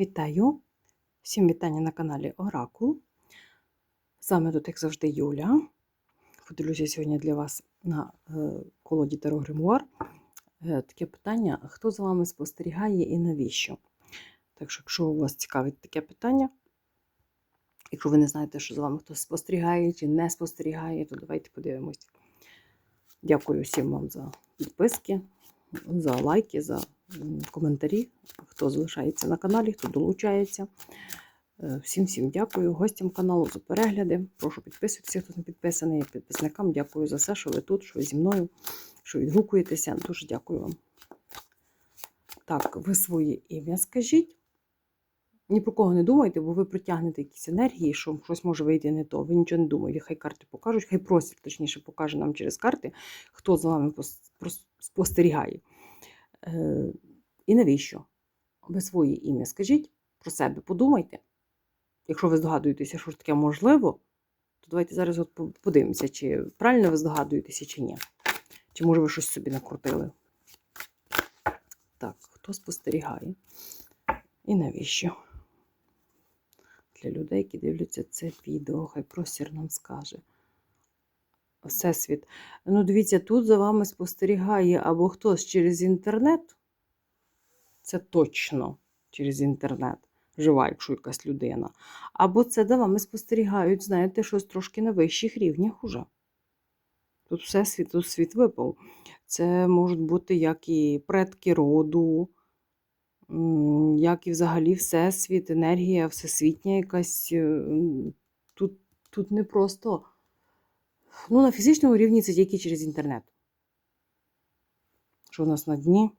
Вітаю! Всім вітання на каналі Оракул. З вами тут, як завжди, Юля. Поділюся сьогодні для вас на е, колоді Таро Гримуар. Е, Таке питання: хто за вами спостерігає і навіщо? Так що, якщо у вас цікавить таке питання, якщо ви не знаєте, що за вами хтось спостерігає чи не спостерігає, то давайте подивимось. Дякую всім вам за підписки, за лайки, за коментарі, хто залишається на каналі, хто долучається. Е, Всім всім дякую гостям каналу за перегляди. Прошу підписуватися, хто не підписаний. Підписникам дякую за все, що ви тут, що ви зі мною, що відгукуєтеся. Дуже дякую вам. Так, ви своє ім'я скажіть. Ні про кого не думайте, бо ви притягнете якісь енергії, що щось може вийти не то. Ви нічого не думаєте, хай карти покажуть, хай простір, точніше, покаже нам через карти, хто за вами спостерігає. Е, і навіщо? Ви своє ім'я скажіть про себе, подумайте. Якщо ви здогадуєтеся, що таке можливо, то давайте зараз от подивимося, чи правильно ви здогадуєтеся, чи ні. Чи може ви щось собі накрутили. Так, хто спостерігає? І навіщо? Для людей, які дивляться це відео, хай простір нам скаже. Всесвіт. Ну, дивіться, тут за вами спостерігає або хтось через інтернет. Це точно через інтернет. Жива, якщо якась людина. Або це за вами спостерігають, знаєте, щось трошки на вищих рівнях уже. Тут все світ, тут світ випав. Це можуть бути як і предки роду, як і взагалі всесвіт, енергія, всесвітня якась. е, Тут, тут не просто. Ну, на фізичному рівні це тільки через інтернет. Що у нас на дні?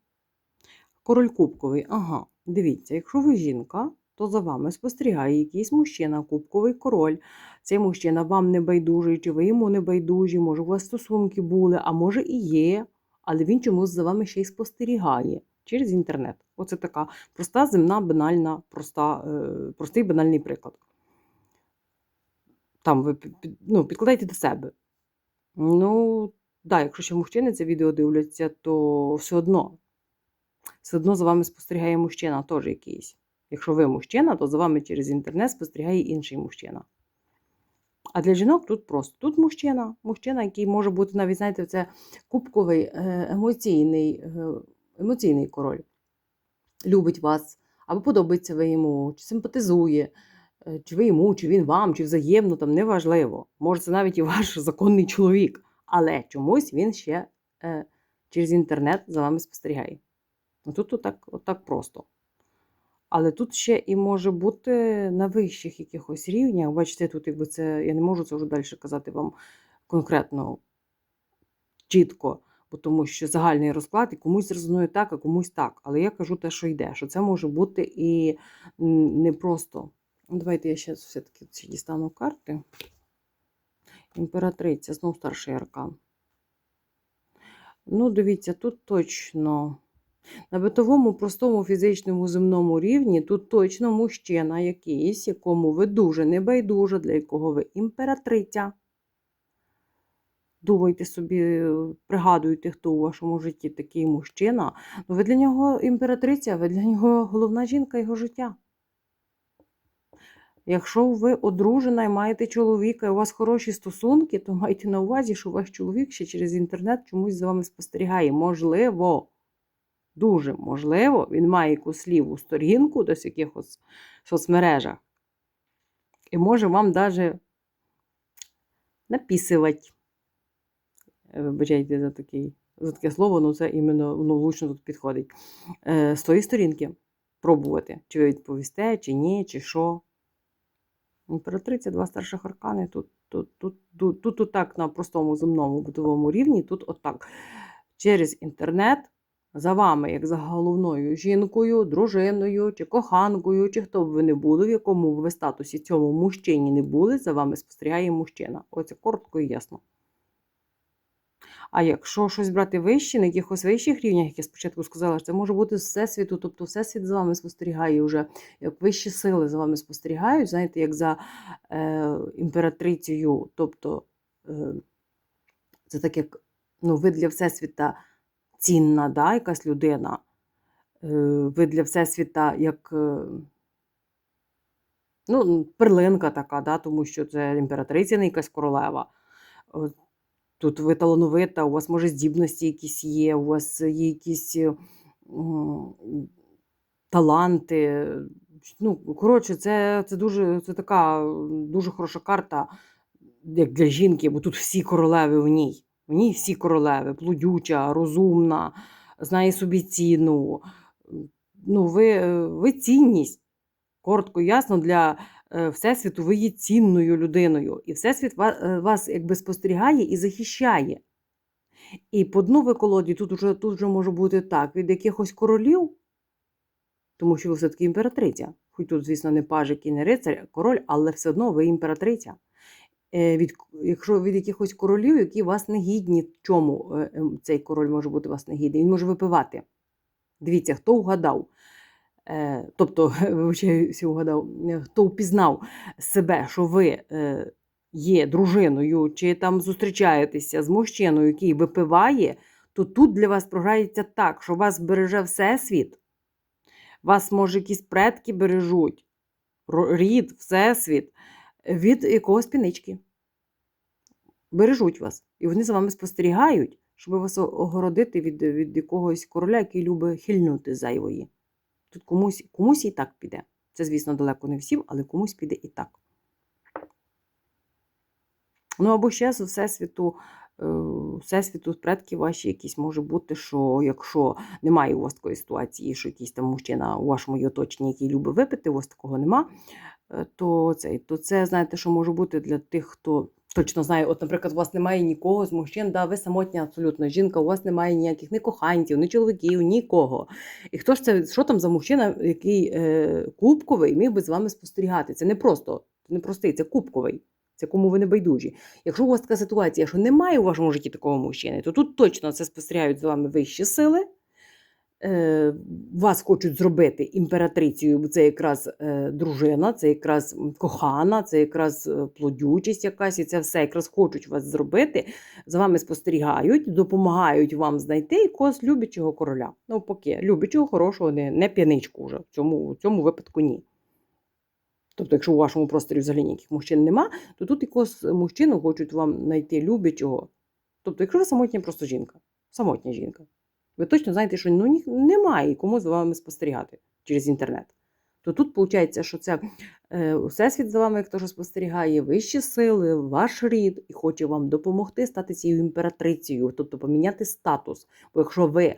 Король кубковий. Ага, дивіться, якщо ви жінка, то за вами спостерігає якийсь мужчина, кубковий король. Цей мужчина вам не байдужий, чи ви йому не байдужі, може, у вас стосунки були, а може і є, але він чомусь за вами ще й спостерігає через інтернет. Оце така проста, земна, банальна, проста, е, простий банальний приклад. Там ви ну, підкладайте до себе. Ну, да, якщо ще мужчини це відео дивляться, то все одно. Все одно за вами спостерігає мужчина теж якийсь. Якщо ви мужчина, то за вами через інтернет спостерігає інший мужчина. А для жінок тут просто тут мужчина, мужчина, який може бути навіть, знаєте, це кубковий е, емоційний, е, емоційний король. Любить вас, або подобається ви йому, чи симпатизує, чи ви йому, чи він вам, чи взаємно, там неважливо. Може, це навіть і ваш законний чоловік. Але чомусь він ще е, через інтернет за вами спостерігає. Ну, тут отак, отак просто. Але тут ще і може бути на вищих якихось рівнях. Бачите, тут якби це, я не можу це вже далі казати вам конкретно чітко, бо тому що загальний розклад і комусь резонує так, а комусь так. Але я кажу те, що йде, що це може бути і не просто. Ну, Давайте я ще все-таки дістану карти. Імператриця, знов старший аркан. Ну, дивіться, тут точно. На битовому, простому фізичному земному рівні тут точно мужчина якийсь, якому ви дуже небайдужа, для якого ви імператриця. Думайте собі, пригадуйте, хто у вашому житті такий мужчина. Ну, ви для нього імператриця, ви для нього головна жінка його життя. Якщо ви одружена і маєте чоловіка, і у вас хороші стосунки, то майте на увазі, що ваш чоловік ще через інтернет чомусь за вами спостерігає. Можливо, дуже можливо, він має якусь ліву сторінку десь в якихось соцмережах. І може вам навіть написувати. Вибачайте за, такий, за таке слово, ну це іменно воно влучно тут підходить. Е, з тої сторінки пробувати, чи ви відповісте, чи ні, чи що. Імператриця, два старших аркани. Тут, тут, тут, тут, тут отак на простому земному бутовому рівні, тут отак. Через інтернет за вами, як за головною жінкою, дружиною чи коханкою, чи хто б ви не були, в якому ви статусі цьому мужчині не були, за вами спостерігає мужчина. Оце коротко і ясно. А якщо щось брати вище, на якихось вищих рівнях, як я спочатку сказала, це може бути з всесвіту, тобто всесвіт за вами спостерігає вже, як вищі сили за вами спостерігають, знаєте, як за е, імператрицею, тобто е, це так як ну, ви для всесвіта цінна, да, якась людина, е, ви для всесвіта як е, Ну, перлинка така, да, тому що це імператриця, не якась королева. Тут ви талановита, у вас, може, здібності якісь є, у вас є якісь е, таланти. Ну, коротше, це, це дуже це така дуже хороша карта, як для жінки, бо тут всі королеви в ній. В ній всі королеви, плодюча, розумна, знає собі ціну. Ну, ви, ви цінність. Коротко ясно, для е, Всесвіту ви є цінною людиною. І Всесвіт е, вас якби спостерігає і захищає. І по дну ви колоді тут вже, тут вже може бути так, від якихось королів, тому що ви все-таки імператриця. Хоч тут, звісно, не пажик і не рицар, король, але все одно ви імператриця. Е, Від, якщо від якихось королів, які вас не гідні, чому ем, цей король може бути вас не гідний? Він може випивати. Дивіться, хто вгадав. Е, Тобто, вгадав, е, хто впізнав себе, що ви е, є дружиною, чи там зустрічаєтеся з мужчиною, який випиває, то тут для вас програється так, що вас береже Всесвіт, вас, може, якісь предки бережуть, рід, Всесвіт від якогось пінички. Бережуть вас. І вони за вами спостерігають, щоб вас огородити від, від якогось короля, який любить хильнути зайвої. Тут комусь, комусь і так піде. Це, звісно, далеко не всім, але комусь піде і так. Ну, або ще з Всесвіту, е, Всесвіту предки ваші якісь може бути, що якщо немає у вас такої ситуації, що якийсь там мужчина у вашому оточенні, який любить випити, у вас такого нема, е, то це, то це, знаєте, що може бути для тих, хто точно знає, от, наприклад, у вас немає нікого з мужчин, да, ви самотня абсолютно жінка, у вас немає ніяких ні коханців, ні чоловіків, нікого. І хто ж це, що там за мужчина, який е, кубковий, міг би з вами спостерігати? Це не просто, це не простий, це кубковий. Це кому ви не байдужі. Якщо у вас така ситуація, що немає у вашому житті такого мужчини, то тут точно це спостерігають з вами вищі сили. Е, вас хочуть зробити імператрицею, це якраз е, дружина, це якраз кохана, це якраз е, плодючість якась, і це все якраз хочуть вас зробити. За вами спостерігають, допомагають вам знайти якогось любячого короля. Ну, поки любячого, хорошого, не, не п'яничку вже. В цьому, в цьому випадку ні. Тобто, якщо у вашому просторі взагалі ніяких мужчин нема, то тут якогось мужчину хочуть вам знайти любячого. Тобто, якщо ви самотня просто жінка, самотня жінка, ви точно знаєте, що ну, немає кому за вами спостерігати через інтернет. То тут виходить, що це всесвіт за вами, як ж спостерігає, вищі сили, ваш рід і хоче вам допомогти стати цією імператрицею, тобто поміняти статус. Бо якщо ви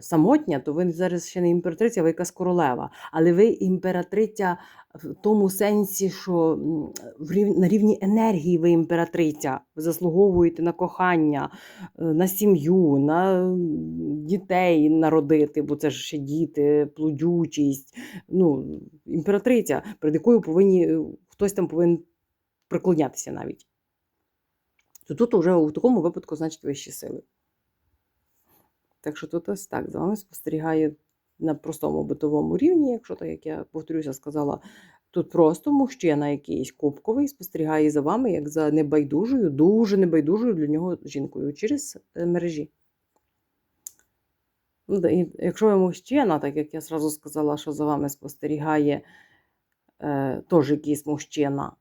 самотня, то ви зараз ще не імператриця, ви якась королева. Але ви імператриця в тому сенсі, що на рівні енергії ви імператриця. Ви заслуговуєте на кохання, е, на сім'ю, на дітей народити, бо це ж ще діти, плодючість. Ну, імператриця, перед якою повинні е, хтось там повинен приклонятися навіть. То тут вже у такому випадку, значить, вищі сили. Так що тут ось так, за вами спостерігає на простому битовому рівні, якщо так, як я повторюся, сказала, тут просто мужчина якийсь кубковий спостерігає за вами, як за небайдужою, дуже небайдужою для нього жінкою через е, мережі. Ну, якщо ви мужчина, так як я зразу сказала, що за вами спостерігає е, теж якийсь мужчина.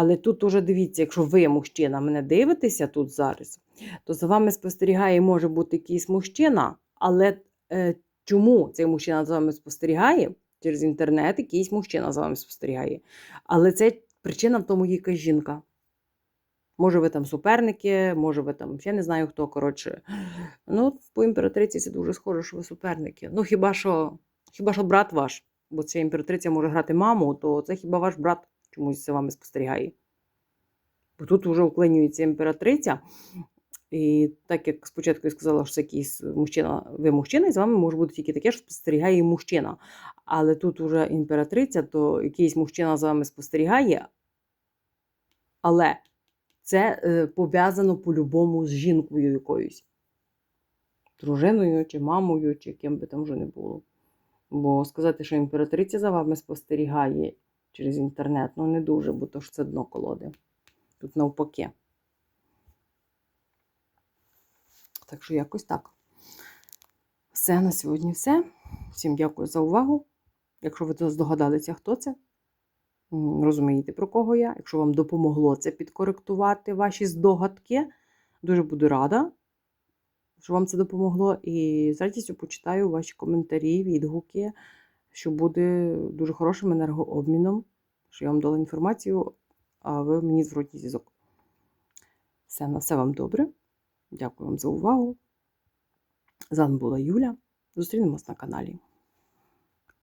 Але тут уже дивіться, якщо ви, мужчина, мене дивитеся тут зараз, то за вами спостерігає може бути якийсь мужчина, але е, чому цей мужчина за вами спостерігає? Через інтернет якийсь мужчина за вами спостерігає. Але це причина в тому є якась жінка. Може, ви там суперники, може, ви там ще не знаю хто. Коротше. Ну, по імператриці це дуже схоже, що ви суперники. Ну, хіба що, хіба що брат ваш, бо ця імператриця може грати маму, то це хіба ваш брат чомусь за вами спостерігає. Бо тут вже вклинюється імператриця. І так як спочатку я сказала, що це якийсь мужчина, ви мужчина, і з вами може бути тільки таке, що спостерігає мужчина. Але тут уже імператриця, то якийсь мужчина за вами спостерігає, але це е, пов'язано по-любому з жінкою якоюсь. Дружиною, чи мамою, чи ким би там вже не було. Бо сказати, що імператриця за вами спостерігає через інтернет, ну не дуже, бо то ж це дно колоди. Тут навпаки. Так що якось так. Все на сьогодні все. Всім дякую за увагу. Якщо ви здогадалися, хто це, розумієте, про кого я. Якщо вам допомогло це підкоректувати ваші здогадки, дуже буду рада, що вам це допомогло. І з радістю почитаю ваші коментарі, відгуки, що буде дуже хорошим енергообміном, що я вам дала інформацію, а ви мені зворотній зв'язок. Все, на все вам добре. Дякую вам за увагу. З вами була Юля. Зустрінемось на каналі.